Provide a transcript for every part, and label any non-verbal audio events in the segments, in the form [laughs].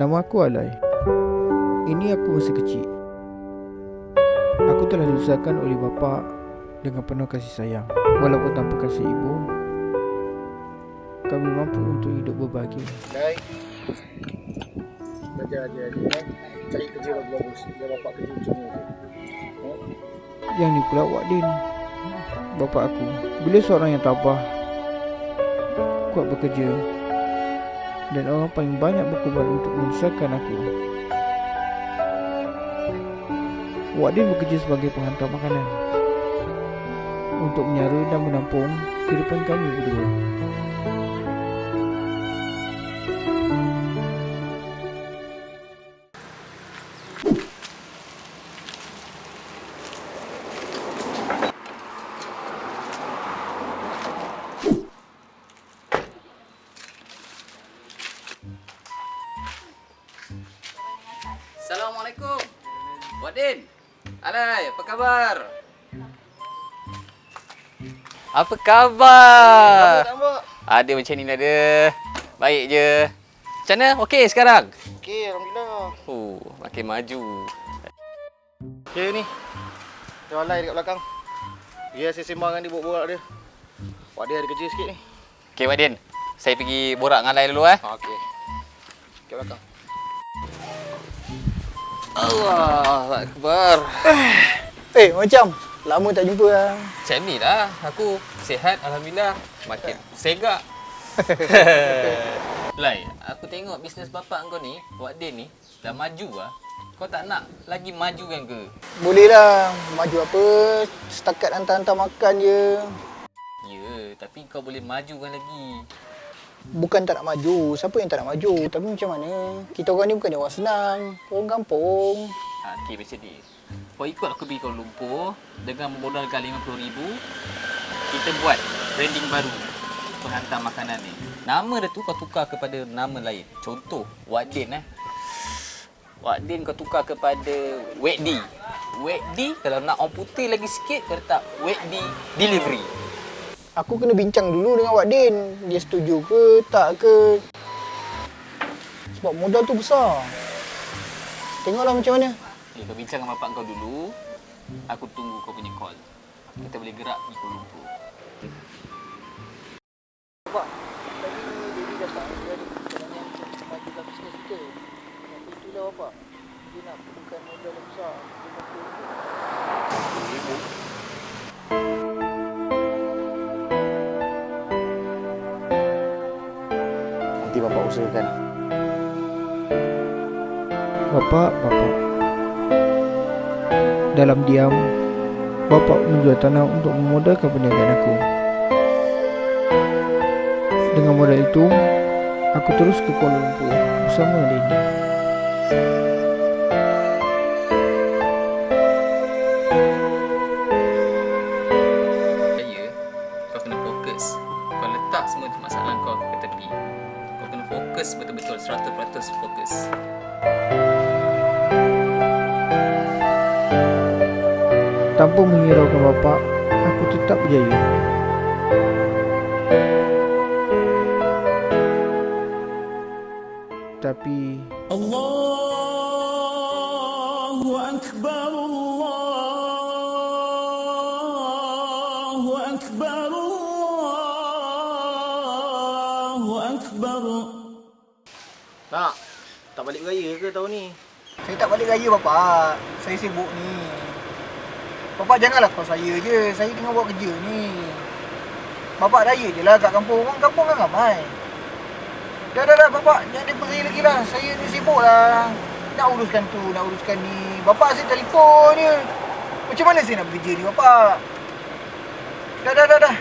Nama aku Alai. Ini aku masa kecil. Aku telah dibesarkan oleh bapa dengan penuh kasih sayang. Walaupun tanpa kasih ibu, kami mampu untuk hidup berbahagia. Dai Belajar aja aja kan Cari kerja lah bagus Dia bapak kerja cuma tu Yang ni pula Wak Din Bapa aku Beliau seorang yang tabah Kuat bekerja Dan orang paling banyak berkorban untuk membesarkan aku. Wak Din bekerja sebagai penghantar makanan Untuk menyara dan menampung kehidupan kami berdua Wadin. Alai, apa khabar? Apa khabar? Tambah Ada macam ni lah dia. Baik je. Macam mana? Okey sekarang? Okey Alhamdulillah Oh, makin maju. Okey ni Dia walai dekat belakang Dia saya sembang dengan dia borak-borak dia Wak dia ada kerja sikit ni Okey Wadin. Saya pergi borak dengan Alai dulu eh. ha, Okey Dekat belakang Allah Akbar. Eh, macam lama tak jumpa lah. Macam ni lah. Aku sihat Alhamdulillah. Makin segak. [laughs] Lai, aku tengok bisnes bapak kau ni, Wak Din ni, dah maju lah. Kau tak nak lagi maju kan ke? Boleh lah. Maju apa, setakat hantar-hantar makan je. Ya, tapi kau boleh majukan lagi. Bukan tak nak maju. Siapa yang tak nak maju? Tapi macam mana? Kita orang ni bukannya orang senang. Orang kampung. Ha, okay, macam ni. Kau ikut aku pergi Kuala Lumpur dengan memodalkan RM50,000. Kita buat branding baru penghantar makanan ni. Nama dia tu kau tukar kepada nama lain. Contoh, Wak Din eh. Wak Din kau tukar kepada Weddi. Weddi kalau nak orang putih lagi sikit kau letak Weddi Delivery. Aku kena bincang dulu dengan Wak Din. Dia setuju ke, tak ke. Sebab modal tu besar. Tengoklah macam mana. Okay, kau bincang dengan bapak kau dulu. Aku tunggu kau punya call. Kita boleh gerak pergi Kuala Lumpur. Bapak usahakan. Bapak, bapak. Dalam diam Bapak menjual tanah untuk memodalkan perniagaan aku. Dengan modal itu Aku terus ke Kuala Lumpur bersama Lenny Saya, kau kena fokus. Kau letak semua masalah kau ke tepi fokus betul-betul 100% fokus. Tanpa menghiraukan bapa, aku tetap berjaya. Tapi Allahu akbar. Tak balik raya ke tahun ni Saya tak balik raya bapak. Saya sibuk ni. Bapak janganlah kau saya je. Saya tengah buat kerja ni. Bapak raya je lah kat kampung. Orang kampung kan ramai. Dah dah dah bapak. Jangan saya lagi lah. Saya ni sibuk lah. Nak uruskan tu, nak uruskan ni. Bapak saya telefon je. Macam mana saya nak bekerja ni bapak? Dah dah dah dah.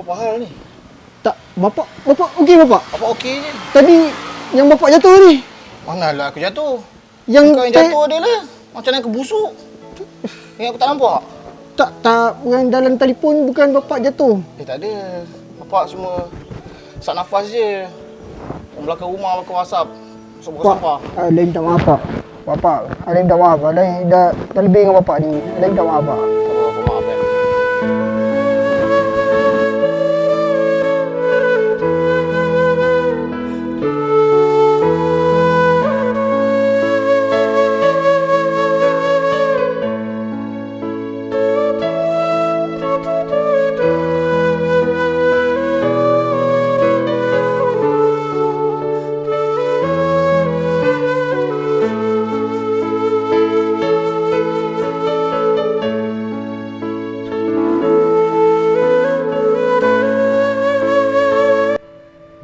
Apa hal ni? Tak, bapak, bapak okey bapak. Apa okey je? Tadi yang bapak jatuh ni. Manalah aku jatuh. Yang Kau yang saya- jatuh dia lah. Macam mana aku busuk. Ni aku tak nampak. Tak, tak, orang dalam telefon bukan bapak jatuh. Eh tak ada. Bapak cuma sak nafas je. Orang belakang rumah belakang WhatsApp. Masuk buka sampah. Ada minta maaf pak. Bapak, ada minta maaf. Ada dah, dah lebih dengan bapak ni. Ada minta maaf pak.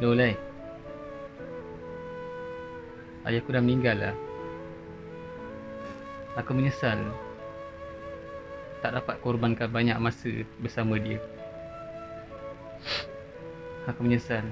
Lolai. Ayahku dah meninggal lah. Aku menyesal tak dapat korbankan banyak masa bersama dia. Aku menyesal